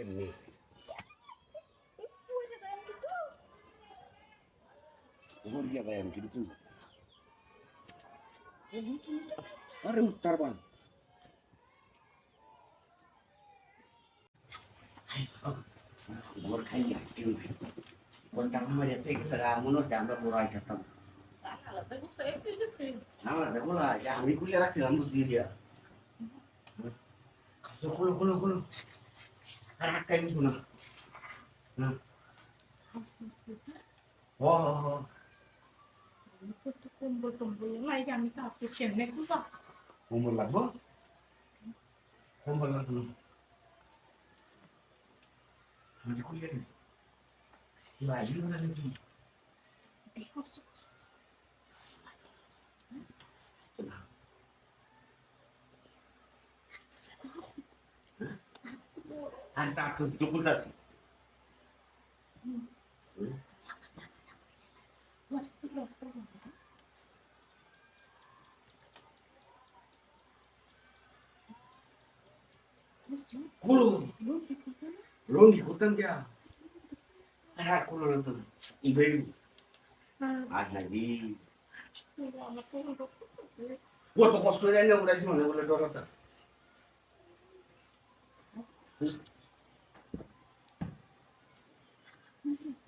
এমনি ওর গিয়া ভাই আমি কিন্তু। আরে উত্তর বান ওর খাই আজকে ওর টাকা মারিয়া থেকে সারা মনে হচ্ছে আমরা বড় আই খেতাম আমি খুলে রাখছিলাম তো দিয়ে দিয়া। খুলো খুলো খুলো। আর আটকাই নিছো না না ও কোমর লাগবো কোমর লাগবো আমি খুলে বাজি না নাকি আর তা তো দুপুরতাছি খুলো রঙি করতাম क्या আর আর খুলো না। তো ইবেই আর নাকি ও তো কষ্ট হয়ে যায় উড়াইছি মনে বলে ডরাতা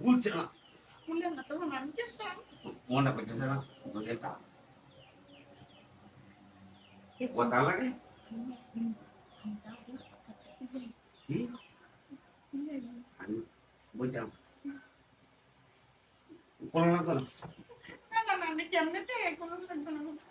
উলছে না মনটা করতেছে না ওকে তা কথা লাগে কি আমি বুঝতাম কোনো না কোনো ইউ যদি আয়ো রে হু ইউ যদি আয়ো রে ইউ যদি আয়া করে তে তো সারা সব আমি আমি হচ্ছে ওরে কি একটা চলে নিয়া আমরা করে আইলে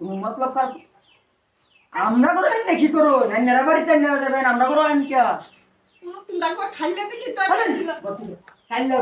তুমি মতলব কার আমরা করে আইলে কি করো? নাইনারা বাড়িতে নেওয়া যাবেন আমরা করে আইন কিয়া তোমরা কর খাইলে দেখি তো খাইলে